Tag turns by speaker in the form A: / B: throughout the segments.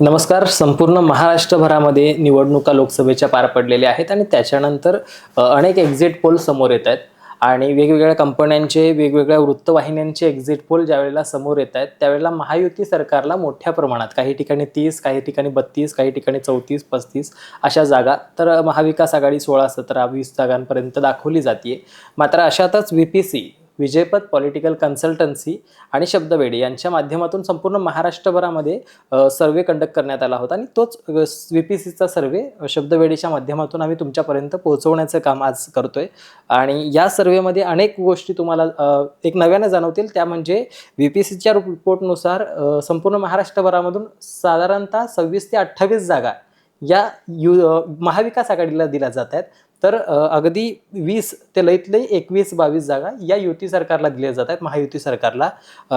A: नमस्कार. संपूर्ण महाराष्ट्रभरामध्ये निवडणुका लोकसभेच्या पार पडलेल्या आहेत आणि त्याच्यानंतर अनेक एक्झिट पोल समोर येत आहेत. आणि वेगवेगळ्या कंपन्यांचे वेगवेगळ्या वृत्तवाहिन्यांचे एक्झिट पोल ज्यावेळेला समोर येत आहेत त्यावेळेला महायुती सरकारला मोठ्या प्रमाणात काही ठिकाणी तीस काही ठिकाणी बत्तीस काही ठिकाणी चौतीस पस्तीस अशा जागा तर महाविकास आघाडी सोळा सतरा वीस जागांपर्यंत दाखवली जाते मात्र अशातच V P C Vijaypad political consultancy आणि शब्दवेडी यांच्या माध्यमातून संपूर्ण महाराष्ट्रभरामध्ये सर्वे कंडक्ट करण्यात आला होता. आणि तोच व्ही पी सीचा सर्वे शब्दवेडीच्या माध्यमातून आम्ही तुमच्यापर्यंत पोहोचवण्याचं काम आज करतोय. आणि या सर्वेमध्ये अनेक गोष्टी तुम्हाला एक नव्यानं जाणवतील. त्या म्हणजे व्ही पी सीच्या रिपोर्टनुसार संपूर्ण महाराष्ट्रभरामधून साधारणतः सव्वीस ते अठ्ठावीस जागा या यु महाविकास आघाडीला दिल्या जात आहेत. तर अगदी वीस ते लईतले एकवीस बावीस जागा या युती सरकारला दिल्या जात आहेत महायुती सरकारला.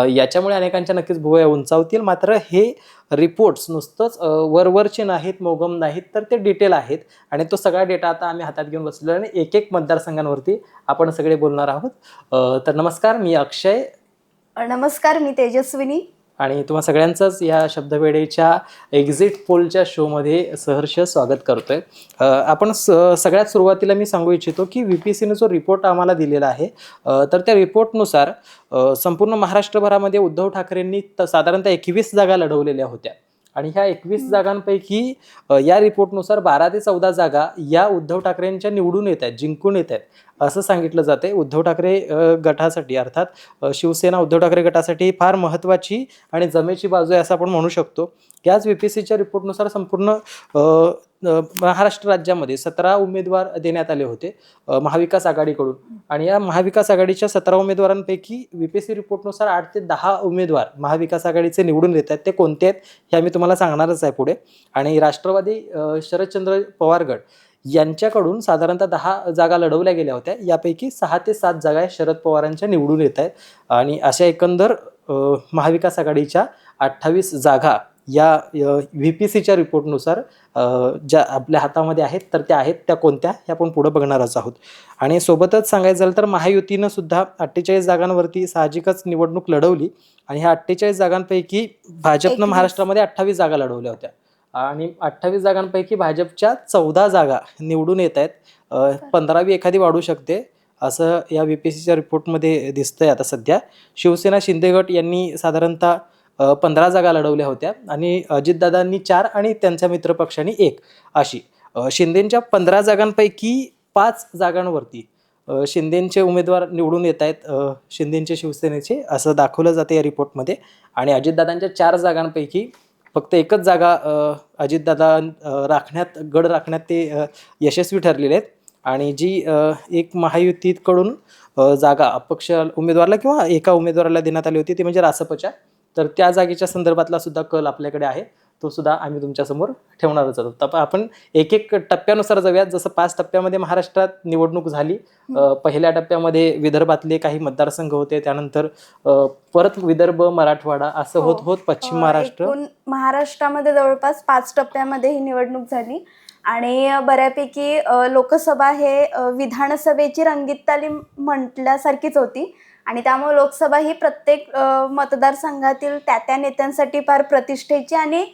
A: याच्यामुळे अनेकांच्या नक्कीच भुवया उंचावतील. मात्र हे रिपोर्ट्स नुसतंच वरवरचे नाहीत मोगम नाहीत तर ते डिटेल आहेत. आणि तो सगळा डेटा आता आम्ही हातात घेऊन बसलेलो आहे आणि एक एक मतदारसंघांवरती आपण सगळे बोलणार आहोत. तर नमस्कार मी अक्षय.
B: नमस्कार मी तेजस्विनी.
A: आणि तुम्हा सगळ्यांचंच या शब्दवेडेच्या एक्झिट पोलच्या शोमध्ये सहर्ष स्वागत करतोय. आपण स सगळ्यात सुरुवातीला मी सांगू इच्छितो की व्ही पी सीने जो रिपोर्ट आम्हाला दिलेला आहे तर त्या रिपोर्टनुसार संपूर्ण महाराष्ट्रभरामध्ये उद्धव ठाकरेंनी त साधारणतः एकवीस जागा लढवलेल्या होत्या. आणि ह्या एकवीस जागांपैकी या रिपोर्टनुसार बारा ते चौदा जागा या उद्धव ठाकरेंच्या निवडून येत आहेत जिंकून येत आहेत. असं सांगितलं जाते. उद्धव ठाकरे गटासाठी अर्थात शिवसेना उद्धव ठाकरे गटासाठी फार महत्त्वाची आणि जमेची बाजू आहे असं आपण म्हणू शकतो. याच व्ही पी सीच्या रिपोर्टनुसार संपूर्ण महाराष्ट्र राज्यामध्ये सतरा उमेदवार देण्यात आले होते महाविकास आघाडीकडून. आणि या महाविकास आघाडीच्या सतरा उमेदवारांपैकी व्ही पी सी रिपोर्टनुसार आठ ते दहा उमेदवार महाविकास आघाडीचे निवडून येत आहेत. ते कोणते आहेत हे आम्ही तुम्हाला सांगणारच आहे पुढे. आणि राष्ट्रवादी शरदचंद्र पवार गट यांच्याकडून साधारणतः दहा जागा लढवल्या गेल्या होत्या. यापैकी सहा ते सात जागा शरद पवारांच्या निवडून येत आहेत. आणि अशा एकंदर महाविकास आघाडीच्या अठ्ठावीस जागा या व्ही पी सीच्या रिपोर्टनुसार ज्या आपल्या हातामध्ये आहेत तर त्या आहेत त्या कोणत्या हे आपण पुढं बघणारच आहोत. आणि सोबतच सांगायचं झालं तर महायुतीनं सुद्धा अठ्ठेचाळीस जागांवरती साहजिकच निवडणूक लढवली. आणि ह्या अठ्ठेचाळीस जागांपैकी भाजपनं. महाराष्ट्रामध्ये अठ्ठावीस जागा लढवल्या होत्या. आणि अठ्ठावीस जागांपैकी भाजपच्या चौदा जागा निवडून येत आहेत. पंधरावी एखादी वाढू शकते असं या बी पी सीच्या रिपोर्टमध्ये दिसतंय आता सध्या. शिवसेना शिंदे गट यांनी साधारणतः पंधरा जागा लढवल्या होत्या आणि अजितदादांनी चार आणि त्यांच्या मित्रपक्षांनी एक अशी. शिंदेंच्या पंधरा जागांपैकी पाच जागांवरती शिंदेंचे उमेदवार निवडून येत आहेत. शिंदेंचे शिवसेनेचे असं दाखवलं जाते या रिपोर्टमध्ये आणि अजितदादांच्या चार जागांपैकी फक्त एकच जागा अजितदादा राखण्यात गड राखण्यात ते यशस्वी ठरलेले आहेत. आणि जी एक महायुतीकडून जागा अपक्ष उमेदवाराला किंवा एका उमेदवाराला देण्यात आली होती ती म्हणजे रासपच्या. तर त्या जागेच्या संदर्भातला सुद्धा कल आपल्याकडे आहे. तो सुद्धा आम्ही तुमच्यासमोर ठेवणारच आहोत. तर आपण एक एक टप्प्यानुसार जाऊयात. जसं पाच टप्प्यामध्ये महाराष्ट्रात निवडणूक झाली पहिल्या टप्प्यामध्ये विदर्भातले काही मतदारसंघ होते त्यानंतर परत विदर्भ मराठवाडा असं
B: हो.
A: होत होत पश्चिम महाराष्ट्र.
B: महाराष्ट्रामध्ये जवळपास पाच टप्प्यामध्ये ही निवडणूक झाली आणि बऱ्यापैकी लोकसभा हे विधानसभेची रंगीत तालीम म्हटल्यासारखीच होती. आणि त्यामुळे लोकसभा ही प्रत्येक मतदारसंघातील त्या त्या नेत्यांसाठी फार प्रतिष्ठेची आणि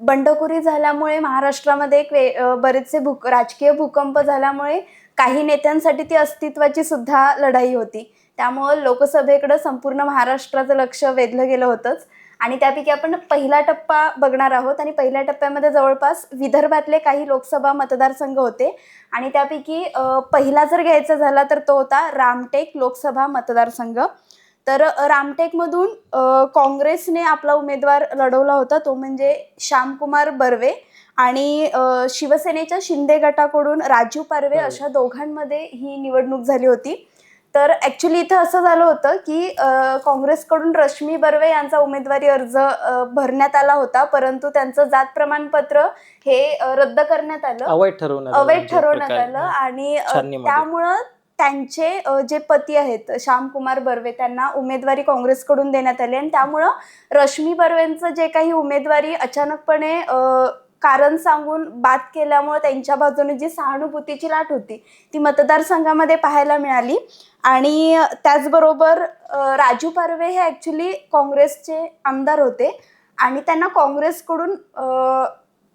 B: बंडखोरी झाल्यामुळे महाराष्ट्रामध्ये एक वे बरेचसे भूक राजकीय भूकंप झाल्यामुळे काही नेत्यांसाठी ती अस्तित्वाची सुद्धा लढाई होती. त्यामुळं लोकसभेकडं संपूर्ण महाराष्ट्राचं लक्ष वेधलं गेलं होतंच. आणि त्यापैकी आपण पहिला टप्पा बघणार आहोत आणि पहिल्या टप्प्यामध्ये जवळपास विदर्भातले काही लोकसभा मतदारसंघ होते. आणि त्यापैकी पहिला जर घ्यायचा झाला तर तो होता रामटेक लोकसभा मतदारसंघ. तर रामटेकमधून काँग्रेसने आपला उमेदवार लढवला होता तो म्हणजे श्यामकुमार बर्वे आणि शिवसेनेच्या शिंदे गटाकडून राजू पारवे. अशा दोघांमध्ये ही निवडणूक झाली होती. तर ॲक्च्युली इथं असं झालं होतं की काँग्रेसकडून रश्मी बर्वे यांचा उमेदवारी अर्ज भरण्यात आला होता परंतु त्यांचं जात प्रमाणपत्र हे रद्द करण्यात आलं
A: अवैध ठरवण्यात आलं
B: अवैध
A: म्हणजे
B: ठरवण्यात. आलं आणि. त्यामुळं त्यांचे जे पती आहेत श्यामकुमार बर्वे त्यांना उमेदवारी काँग्रेसकडून देण्यात आली आणि त्यामुळं रश्मी बर्वेंचं जे काही उमेदवारी अचानकपणे कारण सांगून बाद केल्यामुळे त्यांच्या बाजूने जी सहानुभूतीची लाट होती ती मतदारसंघामध्ये पाहायला मिळाली. आणि त्याचबरोबर राजू पारवे हे ॲक्च्युली काँग्रेसचे आमदार होते. आणि त्यांना काँग्रेसकडून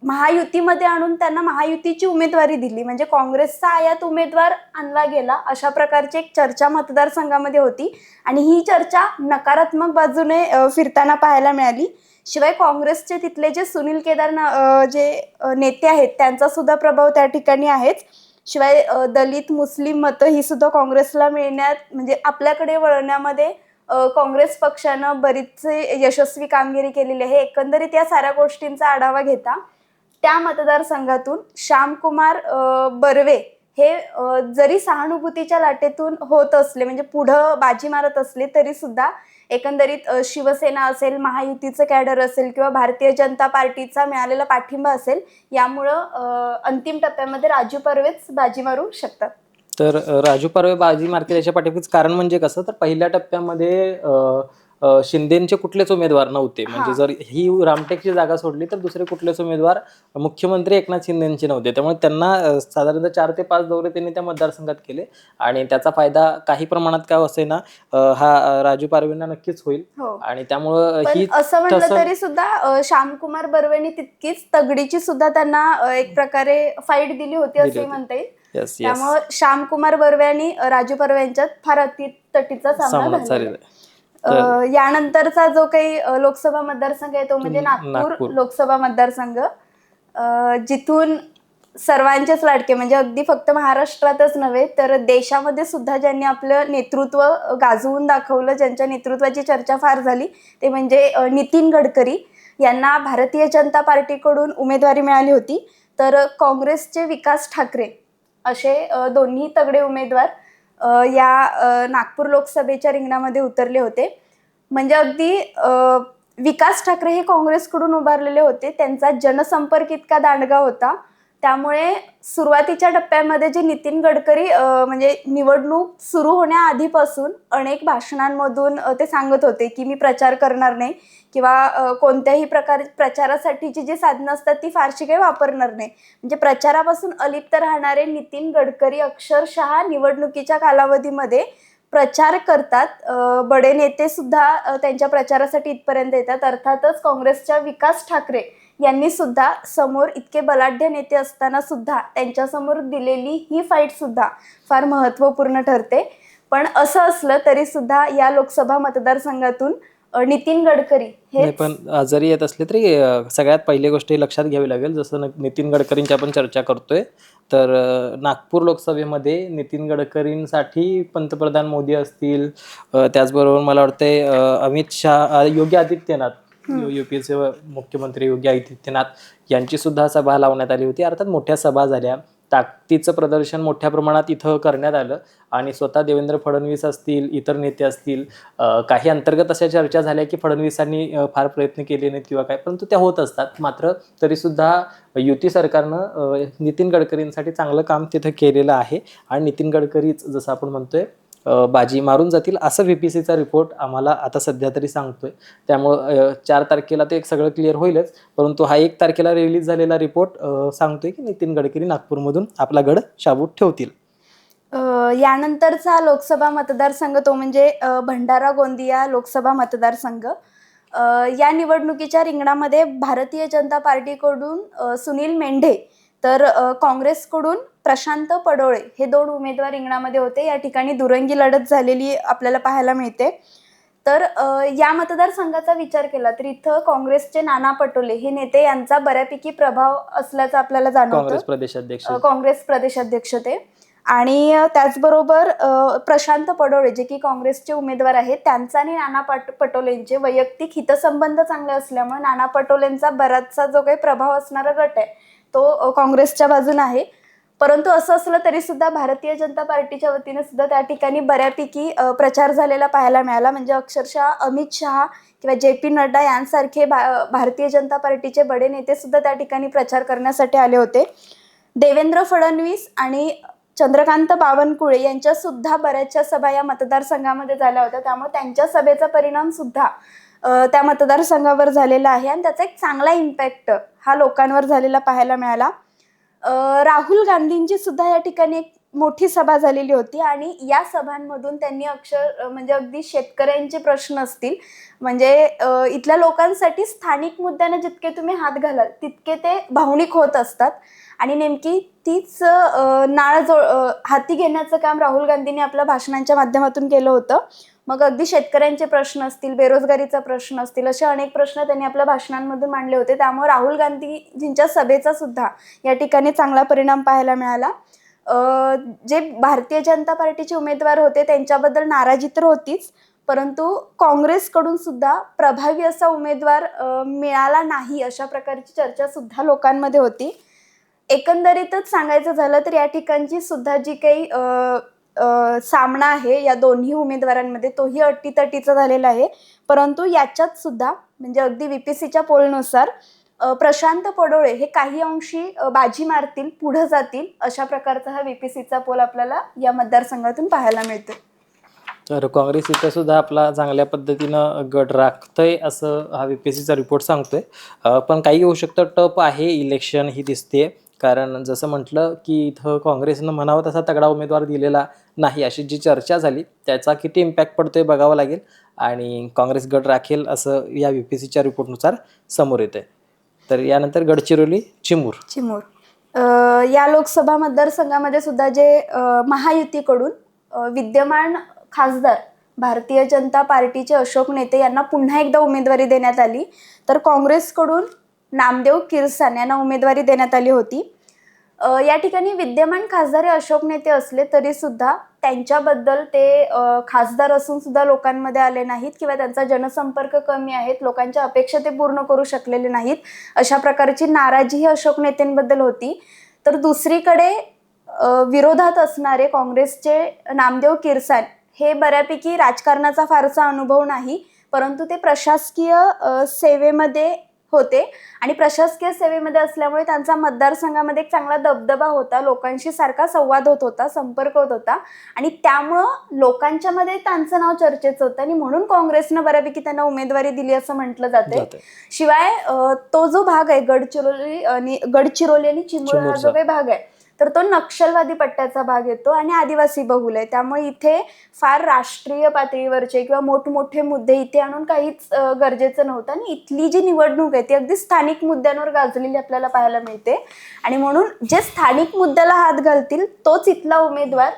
B: महायुतीमध्ये आणून त्यांना महायुतीची उमेदवारी दिली. म्हणजे काँग्रेसचा आयात उमेदवार आणला गेला अशा प्रकारची एक चर्चा मतदारसंघामध्ये होती. आणि ही चर्चा नकारात्मक बाजूने फिरताना पाहायला मिळाली. शिवाय काँग्रेसचे तिथले जे सुनील केदारना जे नेते आहेत त्यांचा सुद्धा प्रभाव त्या ठिकाणी आहेच. शिवाय दलित मुस्लिम मतं ही सुद्धा काँग्रेसला मिळण्यात म्हणजे आपल्याकडे वळवण्यामध्ये काँग्रेस पक्षानं बरीचसे यशस्वी कामगिरी केलेली आहे. एकंदरीत या साऱ्या गोष्टींचा आढावा घेता त्या मतदारसंघातून श्यामकुमार बर्वे हे जरी सहानुभूतीच्या लाटेतून होत असले म्हणजे पुढं बाजी मारत असले तरी सुद्धा एकंदरीत शिवसेना असेल महायुतीचं कॅडर असेल किंवा भारतीय जनता पार्टीचा मिळालेला पाठिंबा असेल यामुळं अंतिम टप्प्यामध्ये राजू पर्वेच बाजी मारू शकतात.
A: तर राजू परवे बाजी मारतील याच्या पाठीमागचं कारण म्हणजे कसं? तर पहिल्या टप्प्यामध्ये शिंदेचे कुठलेच उमेदवार नव्हते. म्हणजे. जर ही रामटेकची जागा सोडली तर दुसरे कुठलेच उमेदवार मुख्यमंत्री एकनाथ शिंदेचे नव्हते. त्यामुळे त्यांना साधारणतः चार ते पाच दौरे त्यांनी त्या मतदारसंघात केले. आणि त्याचा फायदा काही प्रमाणात का असे ना हा राजू पारवेंना नक्कीच होईल.
B: हो.
A: आणि त्यामुळं ही
B: असं म्हटलं
A: तसं-
B: तरी सुद्धा श्यामकुमार बर्वेनी तितकीच तगडीची सुद्धा त्यांना एक प्रकारे फाईट दिली होती असे. म्हणता येईल. त्यामुळे श्यामकुमार बर्वे आणि राजू बर्वे यांच्यात फार अतितटीचा सामना
A: सामना
B: आहे. अ, यानंतरचा जो काही अ, लोकसभा मतदारसंघ आहे तो म्हणजे
A: नागपूर.
B: नागपूर लोकसभा मतदारसंघ अ, जिथून सर्वांचेच लाडके म्हणजे अगदी फक्त महाराष्ट्रातच नव्हे तर देशामध्ये सुद्धा ज्यांनी आपलं नेतृत्व गाजवून दाखवलं ज्यांच्या नेतृत्वाची चर्चा फार झाली ते म्हणजे अ, नितीन गडकरी यांना भारतीय जनता पार्टीकडून उमेदवारी मिळाली होती तर काँग्रेसचे विकास ठाकरे असे अ, दोन्ही तगडे उमेदवार या नागपूर लोकसभेच्या रिंगणामध्ये उतरले होते. म्हणजे अगदी विकास ठाकरे हे काँग्रेसकडून उभारलेले होते. त्यांचा जनसंपर्क इतका दांडगा होता. त्यामुळे सुरुवातीच्या टप्प्यामध्ये जे नितीन गडकरी म्हणजे निवडणूक सुरू होण्याआधीपासून अनेक भाषणांमधून ते सांगत होते की मी प्रचार करणार नाही किंवा कोणत्याही प्रकार प्रचारासाठीची जी साधनं असतात ती फारशी काही वापरणार नाही. म्हणजे प्रचारापासून अलिप्त राहणारे नितीन गडकरी अक्षरशः निवडणुकीच्या कालावधीमध्ये प्रचार करतात. बडे नेते सुद्धा त्यांच्या प्रचारासाठी इथपर्यंत येतात. अर्थातच काँग्रेसच्या विकास ठाकरे यांनी सुद्धा समोर इतके बलाढ्य नेते असताना सुद्धा त्यांच्यासमोर दिलेली ही फाईट सुद्धा फार महत्त्वपूर्ण ठरते. पण असं असलं तरी सुद्धा या लोकसभा मतदारसंघातून नितीन गडकरी हे
A: पण जरी येत असले तरी सगळ्यात पहिली गोष्ट लक्षात घ्यावी लागेल. जसं नितीन गडकरींची आपण चर्चा करतोय तर नागपूर लोकसभेमध्ये नितीन गडकरींसाठी पंतप्रधान मोदी असतील. त्याचबरोबर मला वाटतंय अमित शहा योगी आदित्यनाथ युपीचे मुख्यमंत्री योगी आदित्यनाथ यांची सुद्धा सभा लावण्यात आली होती. अर्थात मोठ्या सभा झाल्या. ताकदीचं प्रदर्शन मोठ्या प्रमाणात इथं करण्यात आलं. आणि स्वतः देवेंद्र फडणवीस असतील इतर नेते असतील काही अंतर्गत अशा चर्चा झाल्या की फडणवीसांनी फार प्रयत्न केले नाहीत किंवा काय. परंतु त्या होत असतात. मात्र तरीसुद्धा युती सरकारनं नितीन गडकरींसाठी चांगलं काम तिथं केलेलं आहे. आणि नितीन गडकरीच जसं आपण म्हणतोय बाजी मारून जातील असं व्ही पी सीचा रिपोर्ट आम्हाला आता सध्या तरी सांगतोय. त्यामुळं चार तारखेला ते एक सगळं क्लिअर होईलच. परंतु हा एक तारखेला रिलीज झालेला रिपोर्ट सांगतोय की नितीन गडकरी नागपूरमधून आपला गड शाबूत ठेवतील.
B: यानंतरचा लोकसभा मतदारसंघ तो म्हणजे भंडारा गोंदिया लोकसभा मतदारसंघ. या निवडणुकीच्या रिंगणामध्ये भारतीय जनता पार्टीकडून सुनील मेंढे तर काँग्रेसकडून प्रशांत पडोळे हे दोन उमेदवार रिंगणामध्ये होते. या ठिकाणी दुरंगी लढत झालेली आपल्याला पाहायला मिळते. तर या मतदारसंघाचा विचार केला तर इथं काँग्रेसचे नाना पटोले हे नेते यांचा बऱ्यापैकी प्रभाव असल्याचं आपल्याला जाणवतं.
A: काँग्रेस प्रदेशाध्यक्ष.
B: काँग्रेस प्रदेशाध्यक्ष ते. आणि त्याचबरोबर प्रशांत पडोळे जे की काँग्रेसचे उमेदवार आहेत त्यांचा आणि नाना पट पटोलेंचे वैयक्तिक हितसंबंध चांगले असल्यामुळे नाना पटोलेंचा बराचसा जो काही प्रभाव असणारा गट आहे तो काँग्रेसच्या बाजूने आहे. परंतु असं असलं तरी सुद्धा भारतीय जनता पार्टीच्या वतीने सुद्धा त्या ठिकाणी बऱ्यापैकी प्रचार झालेला पाहायला मिळाला. म्हणजे अक्षरशः अमित शहा किंवा जे पी नड्डा यांसारखे भा भारतीय जनता पार्टीचे बडे नेते सुद्धा त्या ठिकाणी प्रचार करण्यासाठी आले होते. देवेंद्र फडणवीस आणि चंद्रकांत बावनकुळे यांच्यासुद्धा बऱ्याचशा सभा या मतदारसंघामध्ये झाल्या होत्या. त्यामुळे त्यांच्या सभेचा परिणाम सुद्धा त्या मतदारसंघावर झालेला आहे आणि त्याचा एक चांगला इम्पॅक्ट हा लोकांवर झालेला पाहायला मिळाला. राहुल गांधींची सुद्धा या ठिकाणी एक मोठी सभा झालेली होती आणि या सभांमधून त्यांनी अक्षर म्हणजे अगदी शेतकऱ्यांचे प्रश्न असतील. म्हणजे इथल्या लोकांसाठी स्थानिक मुद्द्यांना जितके तुम्ही हात घालाल तितके ते भावनिक होत असतात. आणि नेमकी तीच नाळ जो हाती घेण्याचं काम राहुल गांधींनी आपल्या भाषणांच्या माध्यमातून केलं होतं. मग अगदी शेतकऱ्यांचे प्रश्न असतील बेरोजगारीचा प्रश्न असतील असे अनेक प्रश्न त्यांनी आपल्या भाषणांमधून मांडले होते. त्यामुळे राहुल गांधीजींच्या सभेचा सुद्धा या ठिकाणी चांगला परिणाम पाहायला मिळाला. जे भारतीय जनता पार्टीचे उमेदवार होते त्यांच्याबद्दल नाराजी तर होतीच परंतु काँग्रेसकडून सुद्धा प्रभावी असा उमेदवार मिळाला नाही अशा प्रकारची चर्चा सुद्धा लोकांमध्ये होती. एकंदरीतच सांगायचं झालं तर या ठिकाणची सुद्धा जी काही सामना आहे या दोन्ही उमेदवारांमध्ये. तोही अटीतटीचा झालेला आहे. परंतु याच्यात सुद्धा म्हणजे अगदी बी पी सीच्या पोलनुसार प्रशांत पडोळे हे काही अंशी बाजी मारतील पुढं जातील अशा प्रकारचा हा व्हीपीसीचा पोल आपल्याला या मतदारसंघातून पाहायला मिळतो
A: तर काँग्रेस इथं सुद्धा आपला चांगल्या पद्धतीनं गट राखतंय असं हा व्हीपीसीचा रिपोर्ट सांगतोय. पण काही होऊ शकतं टप आहे इलेक्शन ही दिसते कारण जसं म्हटलं की इथं काँग्रेसनं म्हणावं तसा तगडा उमेदवार दिलेला नाही अशी जी चर्चा झाली त्याचा किती इम्पॅक्ट पडतोय बघावं लागेल. आणि काँग्रेस गट राखेल असं या यू पी सीच्या रिपोर्टनुसार समोर येते तर यानंतर गडचिरोली चिमूर.
B: चिमूर. अ, या लोकसभा मतदारसंघामध्ये सुद्धा जे अ, महायुतीकडून अ, विद्यमान खासदार भारतीय जनता पार्टीचे अशोक नेते यांना पुन्हा एकदा उमेदवारी देण्यात आली. तर काँग्रेसकडून नामदेव किरसान यांना उमेदवारी देण्यात आली होती. या ठिकाणी विद्यमान खासदार हे अशोक नेते असले तरी सुद्धा त्यांच्याबद्दल ते खासदार असून सुद्धा लोकांमध्ये आले नाहीत किंवा त्यांचा जनसंपर्क कमी आहेत लोकांच्या अपेक्षा ते पूर्ण करू शकलेले नाहीत अशा प्रकारची नाराजी ही अशोक नेत्यांबद्दल होती. तर दुसरीकडे विरोधात असणारे काँग्रेसचे नामदेव किरसान हे बऱ्यापैकी राजकारणाचा फारसा अनुभव नाही परंतु ते प्रशासकीय सेवेमध्ये होते. आणि प्रशासकीय सेवेमध्ये असल्यामुळे त्यांचा मतदारसंघामध्ये एक चांगला दबदबा होता. लोकांशी सारखा संवाद होत होता संपर्क होत होता. आणि त्यामुळं लोकांच्या मध्ये त्यांचं नाव चर्चेचं होतं. आणि म्हणून काँग्रेसनं बऱ्यापैकी त्यांना उमेदवारी दिली असं म्हटलं जाते शिवाय तो जो भाग आहे गडचिरोली आणि गडचिरोली आणि चिमूर हा. जो काही भाग आहे तर तो नक्षलवादी पट्ट्याचा भाग येतो आणि आदिवासी बहुल आहे. त्यामुळे इथे फार राष्ट्रीय पातळीवरचे किंवा मोठमोठे मुद्दे इथे आणून काहीच गरजेचं नव्हतं. आणि इथली जी निवडणूक आहे ती अगदी स्थानिक मुद्द्यांवर गाजलेली आपल्याला पाहायला मिळते. आणि म्हणून जे स्थानिक मुद्द्याला हात घालतील तोच इथला उमेदवार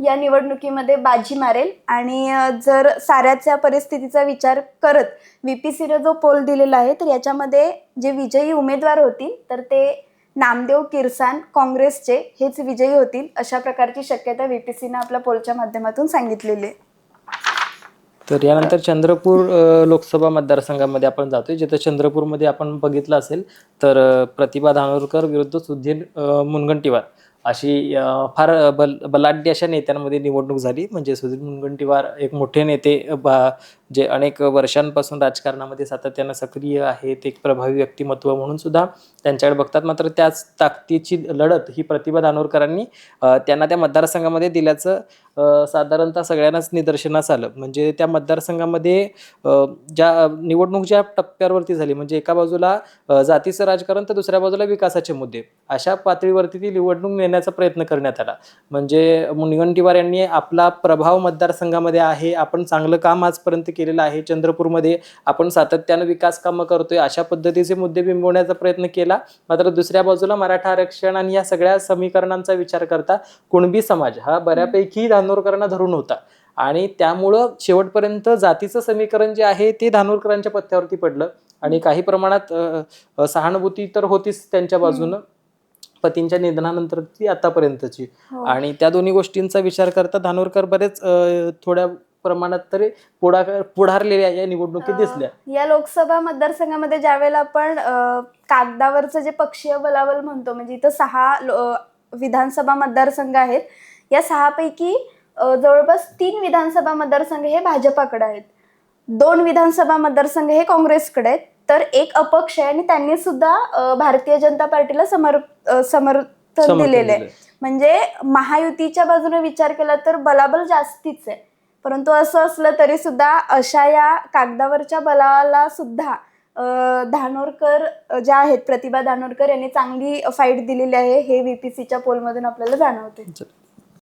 B: या निवडणुकीमध्ये बाजी मारेल. आणि जर साऱ्याच्या परिस्थितीचा विचार करत वी पी सीनं जो पोल दिलेला आहे तर याच्यामध्ये जे विजयी उमेदवार होतील तर ते नामदेव किरसान काँग्रेसचे हेच विजयी होतील अशा प्रकारची शक्यता वी पी सीनं आपल्या पोलच्या माध्यमातून सांगितलेली आहे.
A: तर यानंतर चंद्रपूर लोकसभा मतदारसंघामध्ये आपण जातोय. जिथं चंद्रपूरमध्ये आपण बघितलं असेल तर प्रतिभा धानोरकर विरुद्ध सुधीर मुनगंटीवार. अशी फार बल बलाढ्य अशा नेत्यांमध्ये निवडणूक झाली. म्हणजे सुधीर मुनगंटीवार एक मोठे नेते बा जे अनेक वर्षांपासून राजकारणामध्ये सातत्यानं सक्रिय आहेत एक प्रभावी व्यक्तिमत्व म्हणून सुद्धा त्यांच्याकडे बघतात. मात्र त्याच ताकदीची लढत ही प्रतिभा धानोरकरांनी त्यांना त्या मतदारसंघामध्ये दिल्याचं साधारणतः सगळ्यांनाच निदर्शनास आलं. म्हणजे त्या मतदारसंघामध्ये ज्या निवडणूक ज्या टप्प्यावरती झाली म्हणजे एका बाजूला जातीचं राजकारण तर दुसऱ्या बाजूला विकासाचे मुद्दे. अशा पातळीवरती ती निवडणूक नेण्याचा प्रयत्न करण्यात आला. म्हणजे मुनगंटीवार यांनी आपला प्रभाव मतदारसंघामध्ये आहे आपण चांगलं काम आजपर्यंत केलेलं आहे चंद्रपूरमध्ये आपण सातत्यानं विकास कामं करतोय अशा पद्धतीचे मुद्दे बिंबवण्याचा प्रयत्न केला. मात्र दुसऱ्या बाजूला मराठा आरक्षण आणि या सगळ्या समीकरणांचा विचार करता कुणबी समाज हा बऱ्यापैकी धानोरकरांना धरून होता. आणि त्यामुळं शेवटपर्यंत जातीचं समीकरण जे आहे ते धानोरकरांच्या पथ्यावरती पडलं. आणि काही प्रमाणात सहानुभूती तर होतीच त्यांच्या बाजूनं. पतींच्या निधनानंतर ती आतापर्यंतची.
B: हो.
A: आणि त्या दोन्ही गोष्टींचा विचार करता धानोरकर बरेच थोड्या प्रमाणात तरी पुढाकार पुढारलेल्या या निवडणुकीत दिसल्या.
B: या लोकसभा मतदारसंघामध्ये ज्यावेळेला आपण अ, कागदावरचं जे पक्षीय बलाबल म्हणतो म्हणजे इथं सहा विधानसभा मतदारसंघ आहेत. या सहापैकी जवळपास तीन विधानसभा मतदारसंघ हे भाजपाकडे आहेत. दोन विधानसभा मतदारसंघ हे काँग्रेसकडे आहेत. तर एक अपक्ष आहे आणि त्यांनी सुद्धा भारतीय जनता पार्टीला समर समर्थन दिलेलं आहे. म्हणजे महायुतीच्या बाजूने विचार केला तर बलाबल जास्तीच आहे. परंतु असं असलं तरी सुद्धा अशा या कागदावरच्या बलाला सुद्धा धानोरकर ज्या आहेत प्रतिभा धानोरकर यांनी चांगली फाईट दिलेली आहे हे व्हीपीसीच्या पोलमधून आपल्याला जाणवते